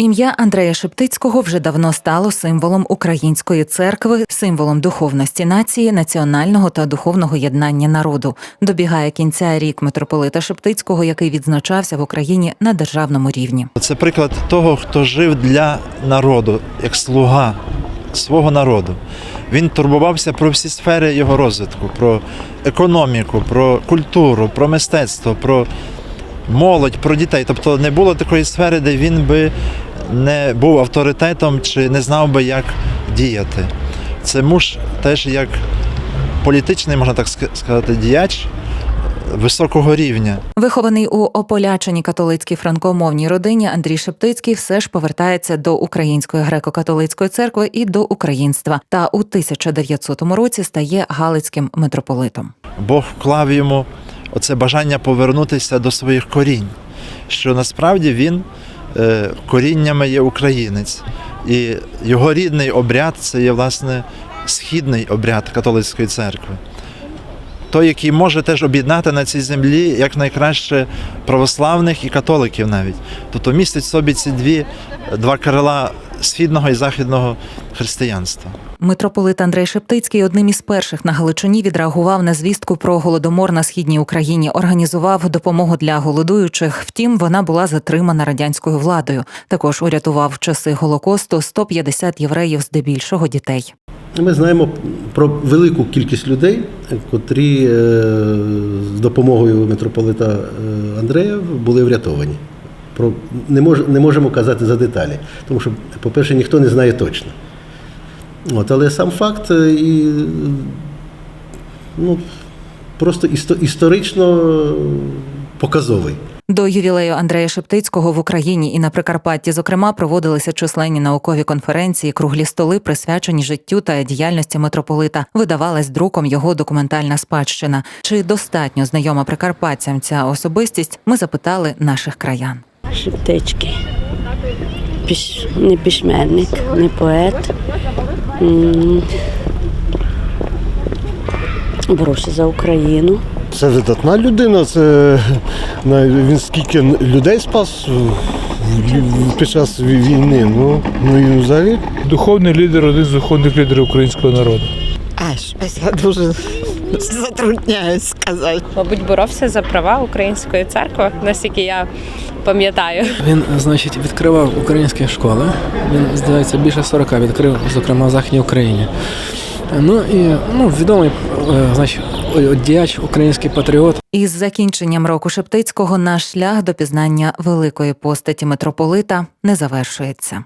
Ім'я Андрея Шептицького вже давно стало символом української церкви, символом духовності нації, національного та духовного єднання народу. Добігає кінця рік митрополита Шептицького, який відзначався в Україні на державному рівні. Це приклад того, хто жив для народу, як слуга свого народу. Він турбувався про всі сфери його розвитку, про економіку, про культуру, про мистецтво, про молодь, про дітей. Тобто не було такої сфери, де він би не був авторитетом чи не знав би, як діяти. Це муж теж як політичний, можна так сказати, діяч високого рівня. Вихований у ополяченій католицькій франкомовній родині, Андрій Шептицький все ж повертається до Української греко-католицької церкви і до українства. Та у 1900 році стає галицьким митрополитом. Бог вклав йому оце бажання повернутися до своїх корінь, що насправді він коріннями є українець, і його рідний обряд це є власне східний обряд католицької церкви. Той, який може теж об'єднати на цій землі як найкраще православних і католиків навіть. Тобто містить собі ці дві два крила східного і західного християнства. Митрополит Андрей Шептицький одним із перших на Галичині відреагував на звістку про голодомор на східній Україні, організував допомогу для голодуючих. Втім, вона була затримана радянською владою. Також урятував в часи голокосту 150 євреїв, здебільшого дітей. Ми знаємо про велику кількість людей, котрі е, з допомогою митрополита е, Андрея були врятовані. Про не, мож, не можемо казати за деталі, тому що, по-перше, ніхто не знає точно. От, але сам факт е, і, ну, просто істо, історично показовий. До ювілею Андрея Шептицького в Україні і на Прикарпатті, зокрема, проводилися численні наукові конференції, круглі столи, присвячені життю та діяльності митрополита. Видавалась друком його документальна спадщина. Чи достатньо знайома прикарпатцям ця особистість? Ми запитали наших краян. Шептички. Піш... Не письменник, не поет. Боровся за Україну. Це видатна людина, це він скільки людей спас під час війни. Ну, ну і взагалі Духовний лідер один з духовних лідерів українського народу. А, щось я дуже затрудняюсь сказати. мабуть, боровся за права української церкви, наскільки я пам'ятаю. Він, значить, відкривав українські школи. Він, здається, більше 40 відкрив, зокрема в Західній Україні. Ну і ну, відомий е, значить, діяч, український патріот. Із закінченням року Шептицького наш шлях до пізнання великої постаті митрополита не завершується.